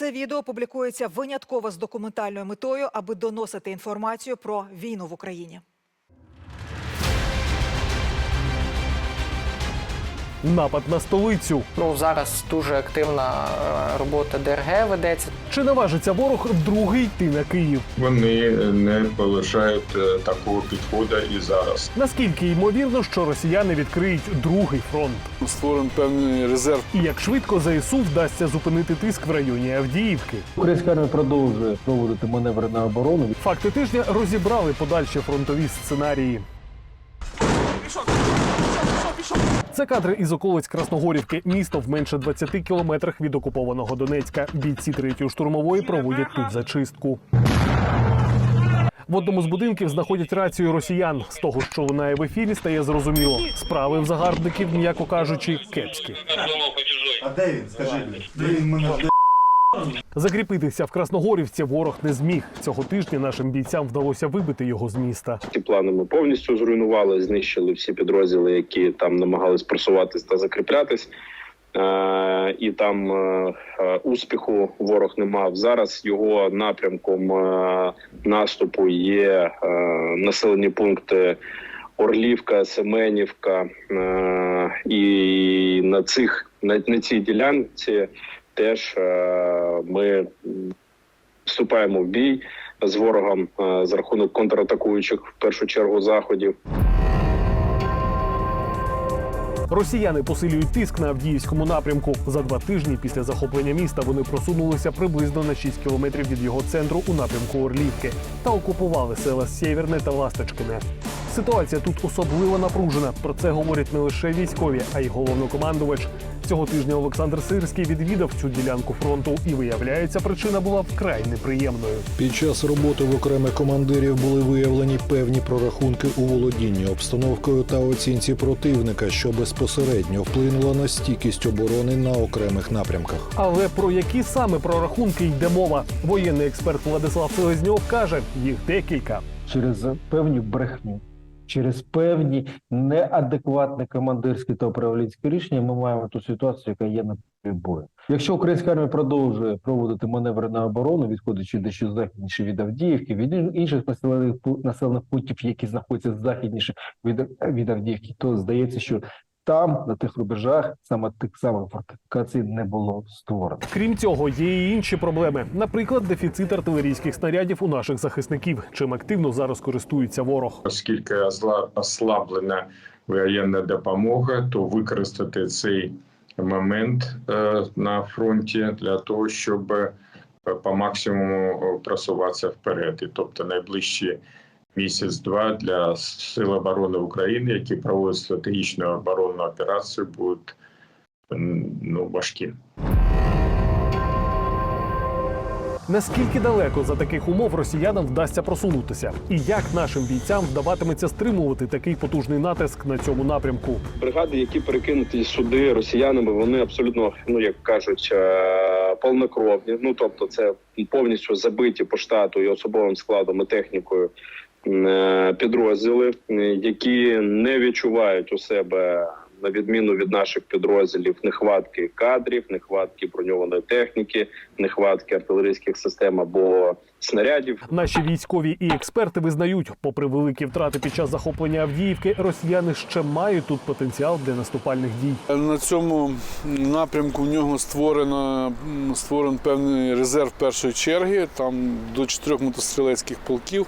Це відео публікується винятково з документальною метою, аби доносити інформацію про війну в Україні. Напад на столицю. Ну зараз дуже активна е, робота ДРГ ведеться. Чи наважиться ворог вдруге йти на Київ? Вони не полишають е, такого підходу і зараз. Наскільки ймовірно, що росіяни відкриють другий фронт? створений певний резерв. І як швидко ЗСУ вдасться зупинити тиск в районі Авдіївки? Українська армія продовжує проводити маневри на оборону. Факти тижня розібрали подальші фронтові сценарії. Це кадри із околиць Красногорівки. Місто в менше 20 кілометрах від окупованого Донецька. Бійці третьої штурмової проводять тут зачистку. В одному з будинків знаходять рацію росіян. З того, що лунає в ефірі, стає зрозуміло. Справи в загарбників, м'яко кажучи, кепські. А де він? Скажи. Де він мене? Закріпитися в Красногорівці ворог не зміг. Цього тижня нашим бійцям вдалося вибити його з міста. Ті плани ми повністю зруйнували, знищили всі підрозділи, які там намагались просуватись та закріплятись. Е, і там е, е, успіху ворог не мав. Зараз його напрямком е, наступу є е, населені пункти Орлівка, Семенівка. Е, і на цих на, на цій ділянці теж е, ми вступаємо в бій з ворогом е, за рахунок контратакуючих в першу чергу заходів. Росіяни посилюють тиск на Авдіївському напрямку. За два тижні після захоплення міста вони просунулися приблизно на 6 кілометрів від його центру у напрямку Орлівки та окупували села Сєвєрне та Ласточкине. Ситуація тут особливо напружена. Про це говорять не лише військові, а й головнокомандувач. Цього тижня Олександр Сирський відвідав цю ділянку фронту, і виявляється, причина була вкрай неприємною. Під час роботи в окремих командирів були виявлені певні прорахунки у володінні обстановкою та оцінці противника, що безпосередньо вплинуло на стійкість оборони на окремих напрямках. Але про які саме прорахунки йде мова? Воєнний експерт Владислав Селезньов каже, їх декілька. через певну брехню, через певні неадекватні командирські та управлінські рішення ми маємо ту ситуацію, яка є на полі бою. Якщо українська армія продовжує проводити маневри на оборону, відходячи дещо західніше від Авдіївки, від інших населених населених пунктів, які знаходяться західніше від, від Авдіївки, то здається, що там, на тих рубежах, саме тих самих фортифікацій не було створено. Крім цього, є і інші проблеми. Наприклад, дефіцит артилерійських снарядів у наших захисників, чим активно зараз користується ворог. Оскільки ослаблена воєнна допомога, то використати цей момент е, на фронті для того, щоб е, по максимуму е, просуватися вперед. І тобто найближчі місяць-два для Сил оборони України, які проводять стратегічну оборонну операцію, будуть ну, важкі. Наскільки далеко за таких умов росіянам вдасться просунутися, і як нашим бійцям вдаватиметься стримувати такий потужний натиск на цьому напрямку? бригади, які перекинуті сюди росіянами, вони абсолютно, ну як кажуть, е, повнокровні. Ну тобто, це повністю забиті по штату і особовим складом і технікою підрозділи, е, які не відчувають у себе. На відміну від наших підрозділів, нехватки кадрів, нехватки броньованої техніки, нехватки артилерійських систем або снарядів. Наші військові і експерти визнають, попри великі втрати під час захоплення Авдіївки, росіяни ще мають тут потенціал для наступальних дій. На цьому напрямку в нього створено м, створений певний резерв першої черги, там до чотирьох мотострілецьких полків.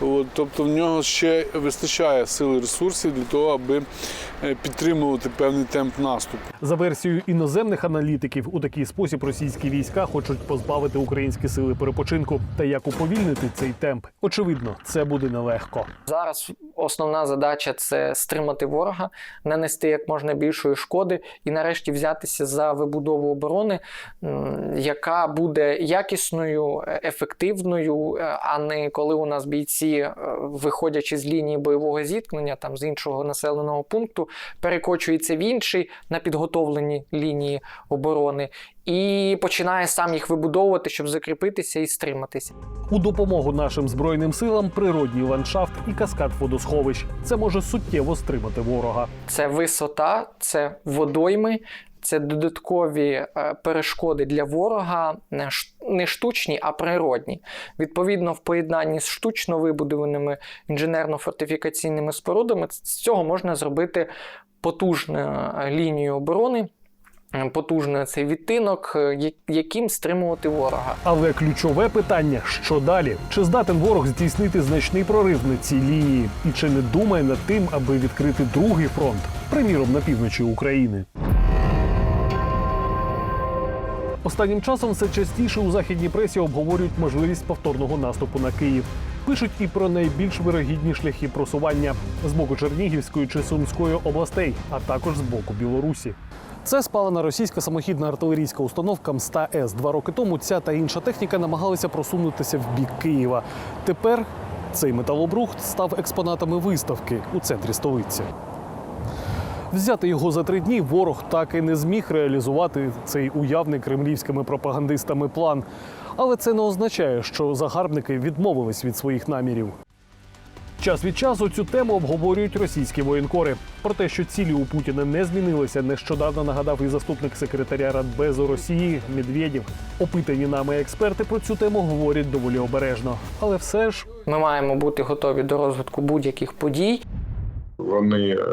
От, тобто в нього ще вистачає сил і ресурсів для того, аби е, підтримувати певний темп наступу. За версією іноземних аналітиків, у такий спосіб російські війська хочуть позбавити українські сили перепочинку. Та як уповільнити цей темп? Очевидно, це буде нелегко. Зараз основна задача це стримати ворога, нанести як можна більшої шкоди і нарешті взятися за вибудову оборони, яка буде якісною, ефективною, е, а не коли у нас бійці, е, виходячи з лінії бойового зіткнення, там з іншого населеного пункту, перекочується в інший на підготовлені лінії оборони і починає сам їх вибудовувати, щоб закріпитися і стриматися. У допомогу нашим збройним силам природній ландшафт і каскад водосховищ. Це може суттєво стримати ворога. Це висота, це водойми, це додаткові е, перешкоди для ворога, не штучні, а природні. Відповідно, в поєднанні з штучно вибудованими інженерно-фортифікаційними спорудами з цього можна зробити потужну е, лінію оборони. Е, Потужний цей відтинок, е, яким стримувати ворога. Але ключове питання: що далі? Чи здатен ворог здійснити значний прорив на цій лінії? І чи не думає над тим, аби відкрити другий фронт, приміром на півночі України? Останнім часом все частіше у західній пресі обговорюють можливість повторного наступу на Київ. Пишуть і про найбільш вирогідні шляхи просування з боку Чернігівської чи Сумської областей, а також з боку Білорусі. Це спалена російська самохідна артилерійська установка МСТА С. Два роки тому ця та інша техніка намагалися просунутися в бік Києва. Тепер цей металобрухт став експонатами виставки у центрі столиці. Взяти його за три дні ворог так і не зміг реалізувати цей уявний кремлівськими пропагандистами план. Але це не означає, що загарбники відмовились від своїх намірів. Час від часу цю тему обговорюють російські воєнкори. Про те, що цілі у Путіна не змінилися, нещодавно нагадав і заступник секретаря Радбезу Росії Медведєв. Опитані нами експерти про цю тему говорять доволі обережно. Але все ж Ми маємо бути готові до розвитку будь-яких подій. Вони е,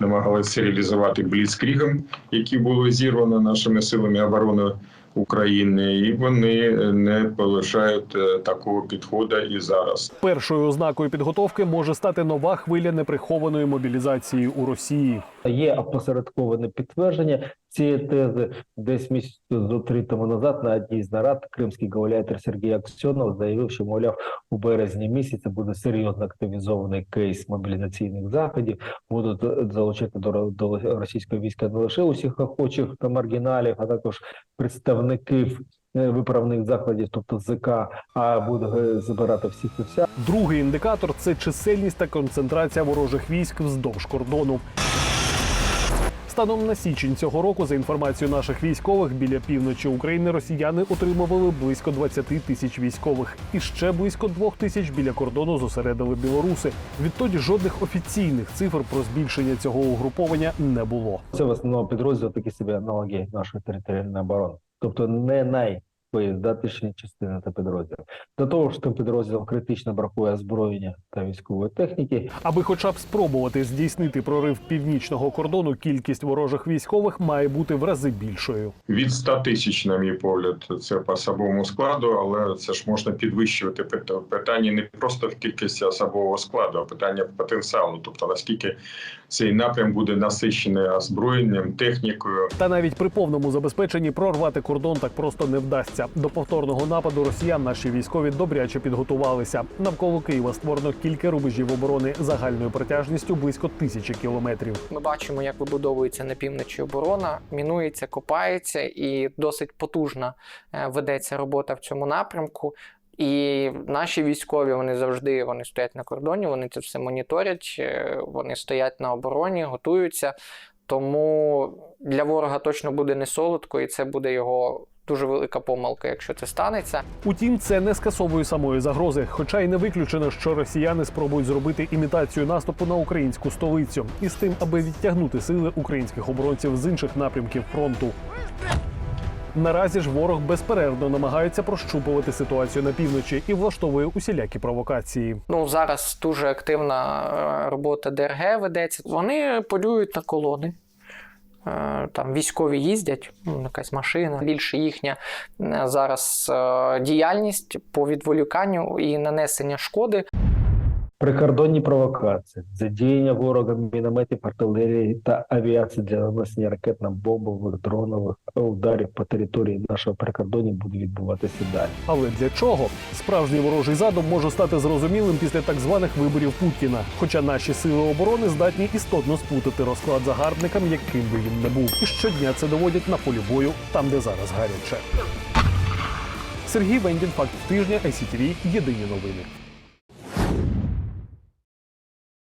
намагалися реалізувати бліцкрігом, які було зірвано нашими силами оборони України, і вони не полишають е, такого підходу і зараз. першою ознакою підготовки може стати нова хвиля неприхованої мобілізації у Росії. Є опосередковане підтвердження цієї тези. Десь місяць до три тому назад на одній з нарад кримський гауляйтер Сергій Аксьонов заявив, що мовляв у березні місяці буде серйозно активізований кейс мобілізаційних заходів. Будуть залучати до, до російського війська не лише усіх охочих та маргіналів, а також представників е, виправних закладів, тобто ЗК, а буде е, забирати всіх і вся. Другий індикатор це чисельність та концентрація ворожих військ вздовж кордону. Станом на січень цього року, за інформацією наших військових, біля півночі України росіяни отримували близько 20 тисяч військових, і ще близько двох тисяч біля кордону зосередили білоруси. Відтоді жодних офіційних цифр про збільшення цього угруповання не було. Це в основному підрозділ такі собі аналогії нашої територіальної оборони, тобто не найбоєздатніші частини та підрозділи. До того ж, тим підрозділам критично бракує озброєння та військової техніки. Аби хоча б спробувати здійснити прорив північного кордону, кількість ворожих військових має бути в рази більшою. Від 100 тисяч, на мій погляд, це по особовому складу, але це ж можна підвищувати Пит- питання не просто в кількості особового складу, а питання потенціалу. Тобто наскільки цей напрям буде насичений озброєнням, технікою. Та навіть при повному забезпеченні прорвати кордон так просто не вдасться. До повторного нападу росіян наші військові добряче підготувалися. Навколо Києва створено кілька рубежів оборони загальною протяжністю близько тисячі кілометрів. Ми бачимо, як вибудовується на півночі оборона, мінується, копається, і досить потужна е, ведеться робота в цьому напрямку. І наші військові вони завжди вони стоять на кордоні, вони це все моніторять, е, вони стоять на обороні, готуються. Тому для ворога точно буде не солодко, і це буде його дуже велика помилка, якщо це станеться. Утім, це не скасовує самої загрози, хоча й не виключено, що росіяни спробують зробити імітацію наступу на українську столицю із тим, аби відтягнути сили українських оборонців з інших напрямків фронту. Наразі ж ворог безперервно намагається прощупувати ситуацію на півночі і влаштовує усілякі провокації. Ну зараз дуже активна е, робота ДРГ ведеться. Вони полюють на колони. Е, Там військові їздять, ну, якась машина. Більше їхня е, зараз е, діяльність по відволіканню і нанесення шкоди. Прикордонні провокації, задіяння ворога мінометів, артилерії та авіації для нанесення ракетно-бомбових дронових ударів по території нашого прикордоння буде відбуватися далі. Але для чого справжній ворожий задум може стати зрозумілим після так званих виборів Путіна. Хоча наші сили оборони здатні істотно спутати розклад загарбникам, яким би він не був, і щодня це доводять на полі бою, там де зараз гаряче. Сергій Вендін, факт тижня, ICTV, єдині новини.